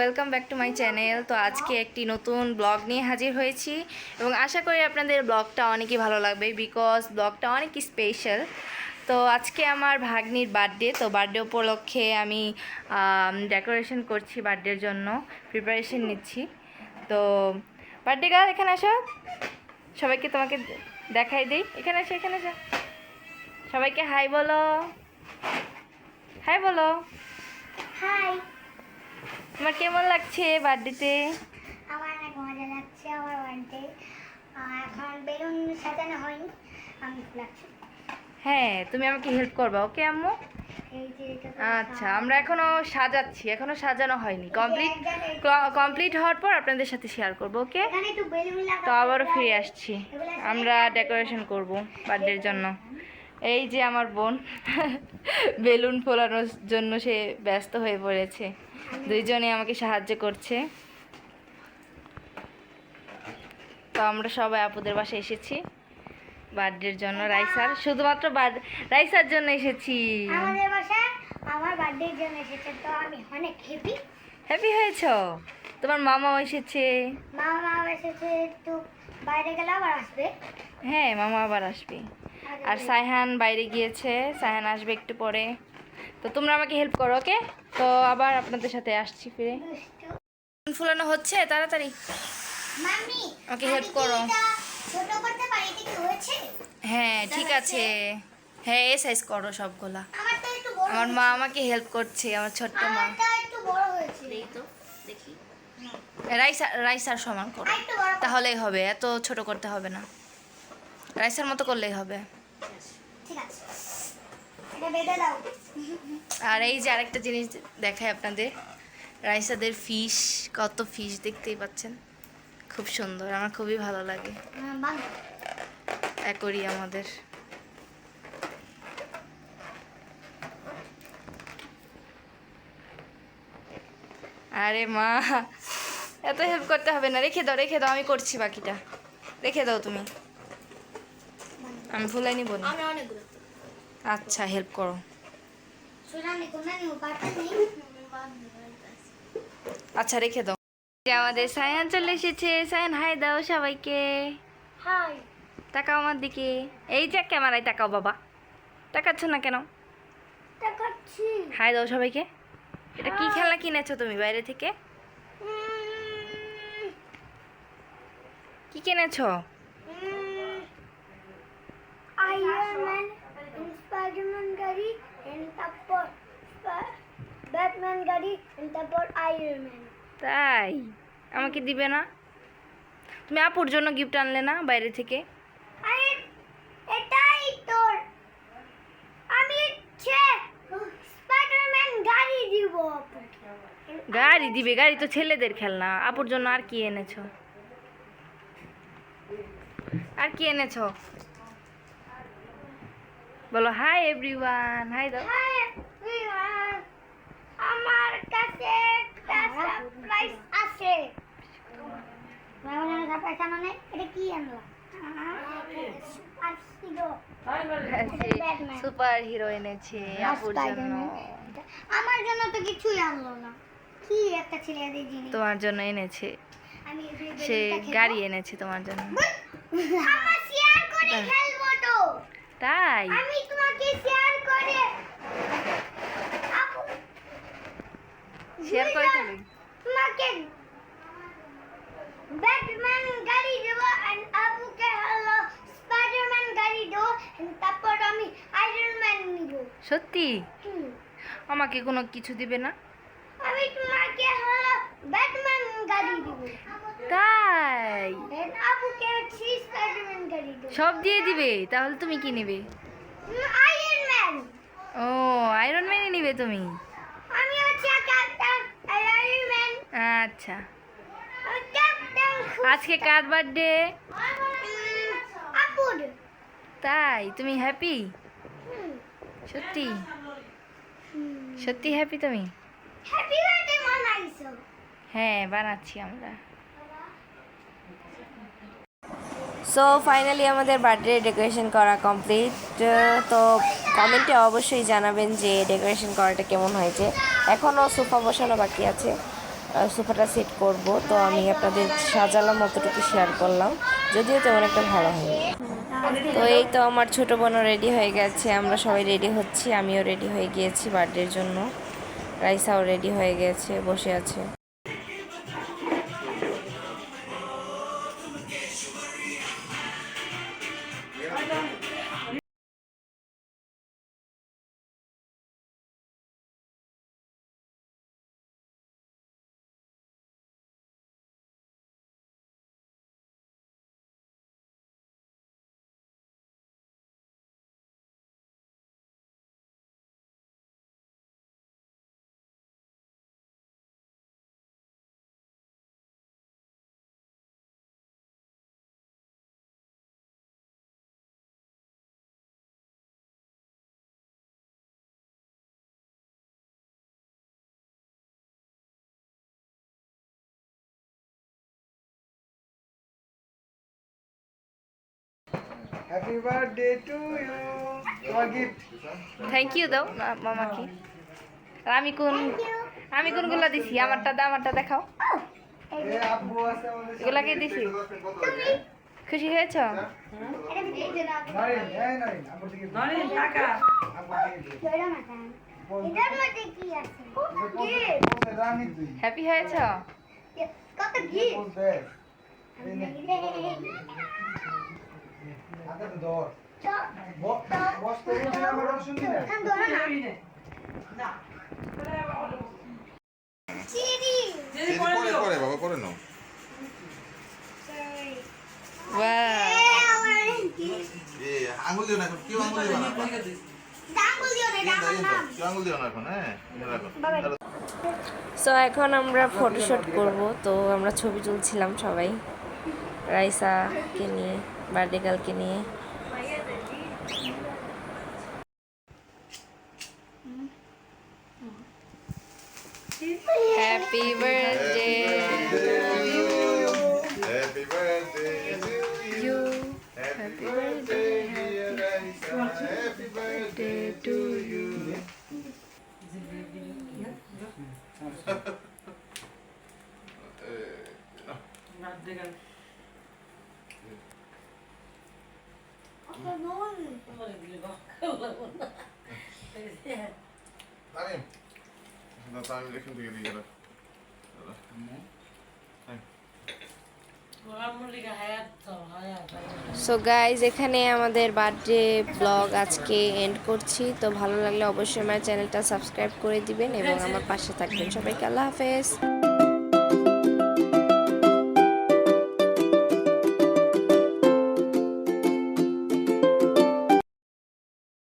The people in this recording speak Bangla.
Welcome back to my channel তো আজকে একটি নতুন ব্লগ নিয়ে হাজির হয়েছি এবং আশা করি আপনাদের ব্লগটা অনেকই ভালো লাগবে বিকজ ব্লগটা অনেক স্পেশাল তো আজকে আমার ভাগ্নির বার্থডে তো বার্থডে উপলক্ষে আমি ডেকোরেশন করছি বার্থডের জন্য প্রিপারেশন নিচ্ছি। তো বার্থডে গার্ল এখানে আসো সবাইকে তোমাকে দেখাই দিই। এখানে আসো এখানে আসো সবাইকে হাই বলো। হাই বলো। হাই তোমার কেমন লাগছে বার্থডেতে? আমার অনেক মজা লাগছে আমার বার্থডে। এখন বেলুন সাজানো হয়নি আমি লাগছে। হ্যাঁ তুমি আমাকে হেল্প করবা ওকে আম্মু? আচ্ছা আমরা এখনও সাজাচ্ছি এখনও সাজানো হয়নি। কমপ্লিট কমপ্লিট হওয়ার পর আপনাদের সাথে শেয়ার করব ওকে? তো আবারও ফিরে আসছি। আমরা ডেকোরেশন করব বার্থডের জন্য। এই যে আমার বোন বেলুন ফোলানোর জন্য সে ব্যস্ত হয়ে পড়েছে। দুইজনে আমাকে সাহায্য করছে। তো আমরা সবাই আপুদের বাসে এসেছি। বার্থডের জন্য রাইসার। শুধুমাত্র রাইসার জন্য এসেছি। আমাদের বাসায় আমার বার্থডের জন্য এসেছে তো আমি অনেক হ্যাপি হ্যাপি হয়েছো? তোমার মামাও এসেছে। মামা এসেছে একটু বাইরে গেলে আবার আসবে। হ্যাঁ মামা আবার আসবে। আর সাইহান বাইরে গিয়েছে। সাইহান আসবে একটু পরে। তো তোমরা আমাকে হেল্প করো ওকে তো আবার আপনাদের সাথে আসছি ফিরে। ফুলানো হচ্ছে? তাড়াতাড়ি। ওকে কি করো। এটা ছোট করতে পারি? এটা কি হয়েছে? হ্যাঁ ঠিক আছে। হ্যাঁ এ সাইজ করো সবগুলা। আমার তো একটু বড় আমার মা আমাকে হেল্প করছে আমার ছোট্ট মা। আমারটা একটু বড় হয়েছে। তো রাইসার রাইসার সমান করো। তাহলেই হবে এত ছোট করতে হবে না। রাইসার মতো করলেই হবে। আর এই যে আরেকটা জিনিস দেখায় আপনাদের। রাইসাদের ফিশ, কত ফিশ দেখতেই পাচ্ছেন। খুব সুন্দর, আমার খুবই ভালো লাগে। একরি আমাদের। আরে মা, এত হেল্প করতে হবে না। রেখে দাও রেখে দাও, আমি করছি বাকিটা। রেখে দাও তুমি। আমি ভুলাই নিব না। আচ্ছা হেল্প করো। আচ্ছা রেখে দাও। যে আমাদের সায়ান চলে এসেছে। সায়ান হাই দাও সবাইকে। হাই তাকাও আমার দিকে। এই যে ক্যামেরায় তাকাও বাবা। তাকাচ্ছ না কেন? দেখাচ্ছি হাই দাও সবাইকে। এটা কি খেলা কিনেছো তুমি বাইরে থেকে? কি কিনেছো? এন্ড তারপর ব্যাটম্যান গাড়ি এন্ড তারপর আয়রন ম্যান তাই? আমাকে দিবে না? তুমি আপুর জন্য গিফট আনলে না বাইরে থেকে? আরে এটাই তোর। আমি স্পাইডারম্যান গাড়ি দিব গাড়ি দিবে গাড়ি তো ছেলেদের খেলনা। আপুর জন্য আর কি এনেছো? আর কি এনেছো? বলো হাই এভরিওয়ান হাই দাও। Hi everyone. আমার কাছে একটা সারপ্রাইজ আছে। মামা সারপ্রাইজ মানে এটা কি আনলা সুপার হিরো এনেছে আপুর জন্য। আমার জন্য তো কিছুই আনলো না। কি একটা ছেলে দিয়ে জিনিস। তোমার জন্য এনেছে। সে গাড়ি এনেছে তোমার জন্য। আমরা শেয়ার করে তাই? আমি তোমাকে শেয়ার করে শেয়ার করে ফেলি। তোমাকে ব্যাটম্যান গাড়ি দেবো এন্ড আপুকে হলো স্পাইডারম্যান গাড়ি দেবো তারপর আমি আয়রন ম্যান নিব। সত্যি? আমাকে কোনো কিছু দিবে না? আমি তোমাকে হলো ব্যাটম্যান গাড়ি দিব তাই and আপুকে হচ্ছে স্পাইডারম্যান গাড়ি দেবো সব দিয়ে দিবে তাহলে তুমি কি নেবে? আয়রন ম্যান ও আয়রন ম্যানই নিবে তুমি। আমি হচ্ছে আয়রন ম্যান আচ্ছা। আজকে কার বার্থডে আপুর। তাই তুমি হ্যাপি সত্যি? সত্যি হ্যাপি তুমি? হ্যাপি বার্থডে মানাইছো। হ্যাঁ বানাচ্ছি আমরা। সো ফাইনালি আমাদের বার্থডে ডেকোরেশন করা কমপ্লিট তো কমেন্টে অবশ্যই জানাবেন যে ডেকোরেশন করাটা কেমন হয়েছে। এখনও সোফা বসানো বাকি আছে। সোফাটা সেট করব। তো আমি আপনাদের সাজালাম, অতটুকু শেয়ার করলাম। যদিও তেমন একটা ভালো হয়নি। তো এই তো আমার ছোট বোনও রেডি হয়ে গেছে। আমরা সবাই রেডি হচ্ছি। আমিও রেডি হয়ে গিয়েছি বার্থডের জন্য। রাইসাও রেডি হয়ে গেছে, বসে আছে। I know. Happy birthday to you তোমার গিফট থ্যাংক ইউ দাও মামাকে আর আমি কোন আমি কোনগুলো দিছি? আমারটা দাও আমারটা দেখাও। এগুলাকে দিছি। খুশি হয়েছ? হ্যাপি হয়েছ কত gift? বলতে এই নে হাতে ধর। শুনবি না। এখন না। বাবা নাও। দিও না কেউ দিও না দিও না এখন হ্যাঁ? সো এখন আমরা ফটোশ্যুট করব। তো আমরা ছবি তুলছিলাম সবাই। রাইসাকে নিয়ে। বার্থডে গার্লকে নিয়ে happy birthday happy birthday to you happy birthday dear Raisa happy so guys এখানে আমাদের বার্থডে ব্লগ আজকে এন্ড করছি। তো ভালো লাগলে অবশ্যই আমার চ্যানেলটা সাবস্ক্রাইব করে দিবেন এবং আমার পাশে থাকবেন। সবাইকে আল্লাহ হাফেজ।